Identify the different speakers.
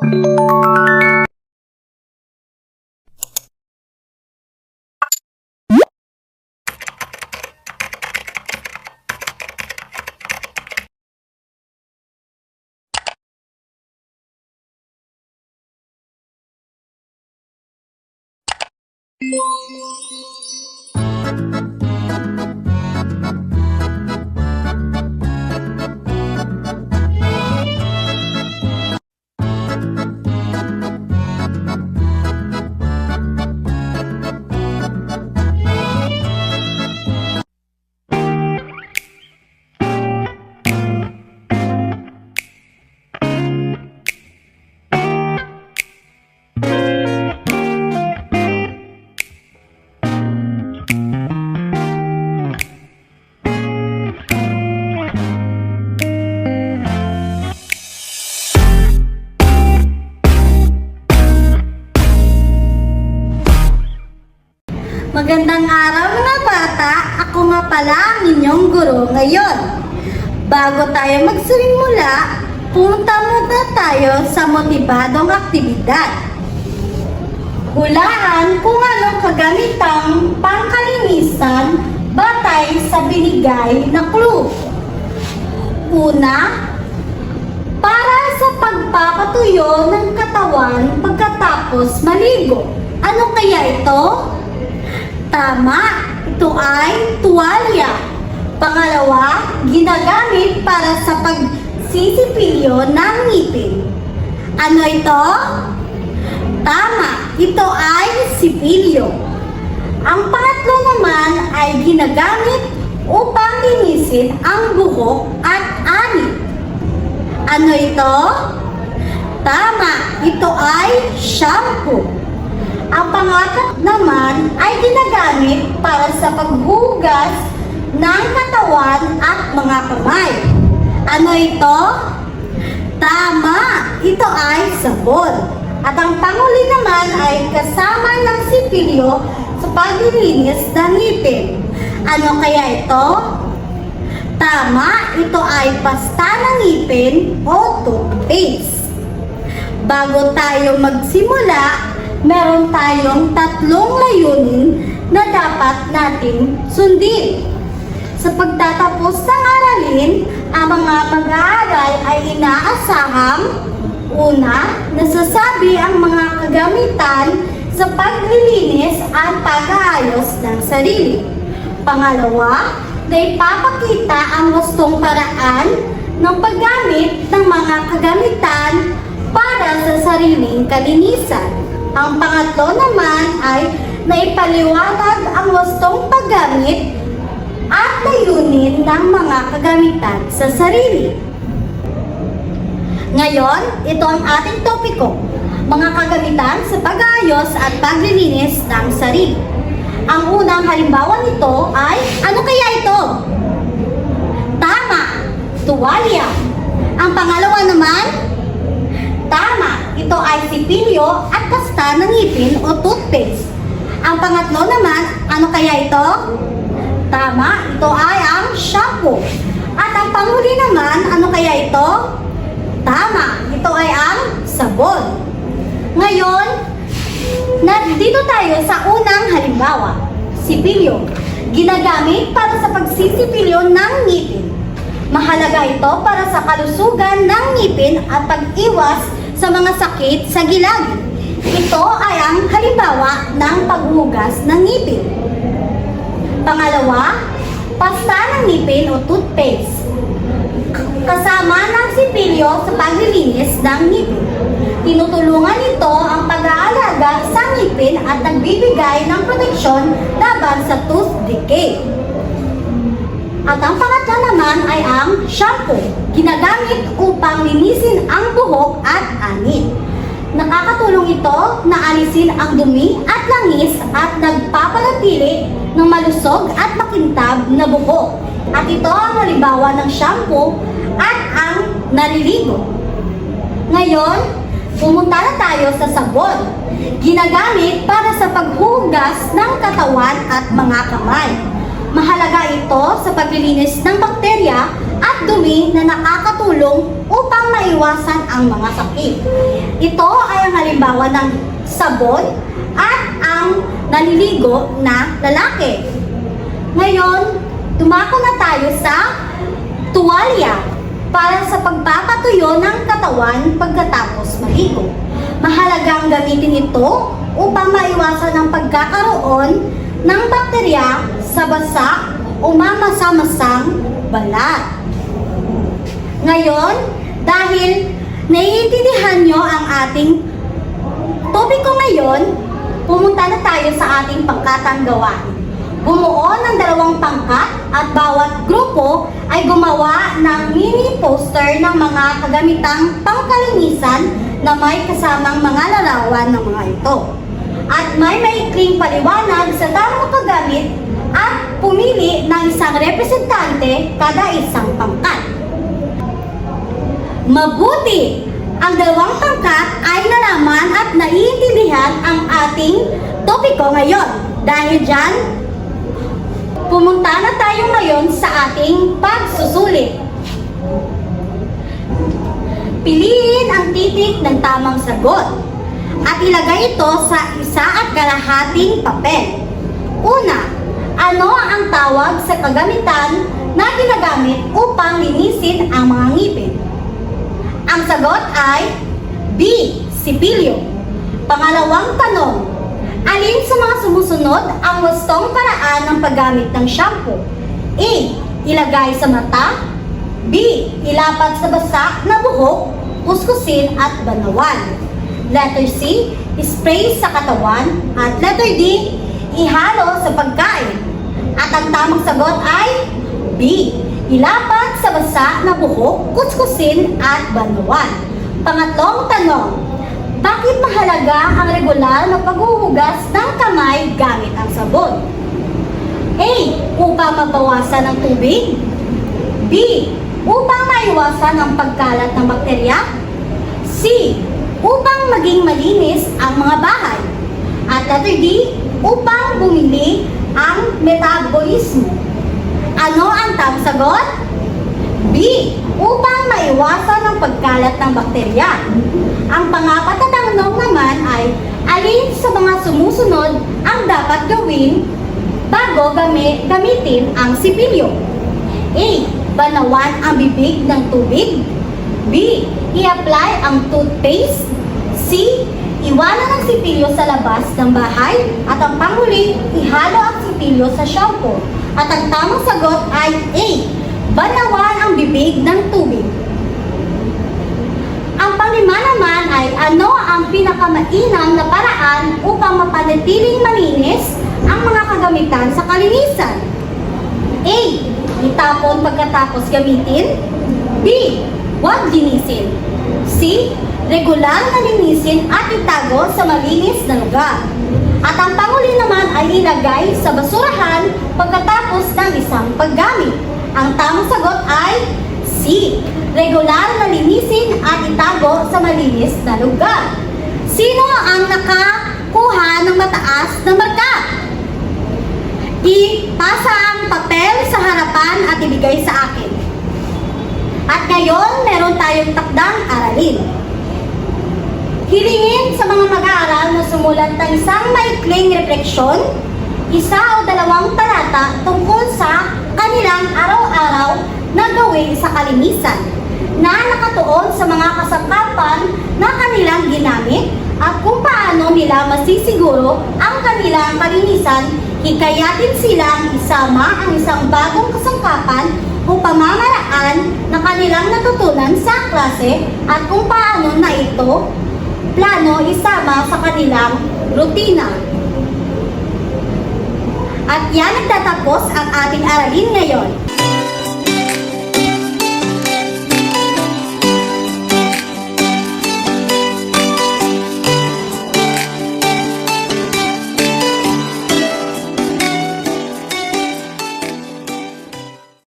Speaker 1: you ngayon. Bago tayo magsisimula, punta muna tayo sa motibadong aktibidad. Hulaan kung anong kagamitang pangkalinisan batay sa binigay na clue. Una, para sa pagpapatuyo ng katawan pagkatapos maligo. Ano kaya ito? Tama, ito ay tuwalya. Pangalawa, ginagamit para sa pagsisipilyo ng ngipin. Ano ito? Tama, ito ay sipilyo. Ang pangatlo naman ay ginagamit upang linisin ang buhok at anit. Ano ito? Tama, ito ay shampoo. Ang pangatlo naman ay ginagamit para sa paghugas ng katawan at mga kamay. Ano ito? Tama, ito ay sabon. At ang panghuli naman ay kasama ng sipilyo sa paglilinis ng ngipin. Ano kaya ito? Tama, ito ay pasta ng ngipin o toothpaste. Bago tayo magsimula, meron tayong tatlong layunin na dapat nating sundin. Sa pagtatapos ng aralin, ang mga mag-aaral ay inaasahang una, nasasabi ang mga kagamitan sa paglilinis at pag-aayos ng sarili. Pangalawa, na ipapakita ang gustong paraan ng paggamit ng mga kagamitan para sa sariling kalinisan. Ang pangatlo naman ay naipaliwanag ang gustong paggamit at layunin ng mga kagamitan sa sarili. Ngayon, ito ang ating topiko, mga kagamitan sa pag-aayos at paglilinis ng sarili. Ang unang halimbawa nito ay, ano kaya ito? Tama, tuwalya. Ang pangalawa naman, Tama, ito ay sipilyo at pasta ng ngipin o toothpaste. Ang pangatlo naman, ano kaya ito? Tama, ito ay ang shampoo. At ang panghuli naman, ano kaya ito? Tama, ito ay ang sabon. Ngayon, nandito tayo sa unang halimbawa, sipilyo. Ginagamit para sa pagsisipilyo ng ngipin. Mahalaga ito para sa kalusugan ng ngipin at pag-iwas sa mga sakit sa gilagid. Ito ay ang halimbawa ng paghugas ng ngipin. Pangalawa, pasta ng ngipin o toothpaste. Kasama ng sipilyo sa paglilinis ng ngipin. Tinutulungan nito ang pag-aalaga sa ngipin at nagbibigay ng proteksyon laban sa tooth decay. At ang pangatlo naman ay ang shampoo, ginagamit upang linisin ang buhok at anit. Nakakatulong ito na alisin ang dumi at langis at nagpapanatili ng malusog at makintab na buhok. At ito ang halimbawa ng shampoo at ang naliligo. Ngayon, pumunta na tayo sa sabon. Ginagamit para sa paghugas ng katawan at mga kamay. Mahalaga ito sa paglilinis ng bakterya at dumi na nakakatulong maiwasan ang mga sakit. Ito ay ang halimbawa ng sabon at ang naliligo na lalaki. Ngayon, dumako na tayo sa tuwalya para sa pagpapatuyo ng katawan pagkatapos maligo. mahalagang gamitin ito upang maiwasan ang pagkakaroon ng bakterya sa basa o mamasa-masang balat. Ngayon, dahil naiintindihan nyo ang ating topiko ngayon, pumunta na tayo sa ating pangkatang gawain. Bumuo ng dalawang pangkat at bawat grupo ay gumawa ng mini poster ng mga kagamitang pangkalinisan na may kasamang mga larawan ng mga ito. At may maikling paliwanag sa tamang paggamit at pumili ng isang representante kada isang pangkat. Mabuti! Ang dalawang pangkat ay nalaman at naiintindihan ang ating topiko ngayon. Dahil dyan, pumunta na tayo ngayon sa ating pagsusulit. Piliin ang titik ng tamang sagot at ilagay ito sa isa at kalahating papel. Una, ano ang tawag sa kagamitan na ginagamit upang linisin ang mga ngipin? Ang sagot ay B. Sipilyo. Pangalawang tanong, alin sa mga sumusunod ang wastong paraan ng paggamit ng shampoo? A. Ilagay sa mata. B. Ilapat sa basa na buhok, kuskusin at banawan. Letter C. Spray sa katawan. At letter D. Ihalo sa pagkain. At ang tamang sagot ay B. Ilapat sa basa na buhok, kuskusin at banawan. Pangatlong tanong, bakit mahalaga ang regular na paghuhugas ng kamay gamit ang sabon? A. Upang mabawasan ang tubig. B. Upang maiwasan ang pagkalat ng bakterya. C. Upang maging malinis ang mga bahay. At letter D. Upang bumili ang metabolismo. Ano ang tamang sagot? B. Upang maiwasan ang pagkalat ng bakterya. Ang pangapat na tanong naman ay, alin sa mga sumusunod ang dapat gawin bago gami, gamitin ang sipilyo? A. Banawan ang bibig ng tubig. B. I-apply ang toothpaste. C. Iwanan ang sipilyo sa labas ng bahay. At ang panghuli, ihalo ang sipilyo sa shampoo. At ang tamang sagot ay A. Banawan ang bibig ng tubig. Ang panglima naman ay ano ang pinakamainam na paraan upang mapanatiling malinis ang mga kagamitan sa kalinisan? A. Itapon pagkatapos gamitin. B. Huwag linisin. C. Regular na linisin at itago sa malinis na lugar. At ang panguli naman ay ilagay sa basurahan pagkatapos ng isang paggamit. Ang tamang sagot ay C. Regular na linisin at itago sa malinis na lugar. Sino ang nakakuha ng mataas na marka? Ipasa ang papel sa harapan at ibigay sa akin. At ngayon, meron tayong takdang aralin. Hilingin sa mga mag-aaral na sumulat ng isang maikling refleksyon, isa o dalawang talata tungkol sa kanilang araw-araw na gawin sa kalinisan na nakatuon sa mga kasangkapan na kanilang ginamit at kung paano nila masisiguro ang kanilang kalinisan, hikayatin silang isama ang isang bagong kasangkapan o pamamaraan na kanilang natutunan sa klase at kung paano na ito plano isama sa kanilang rutina. At yan nagtatapos ang ating aralin ngayon.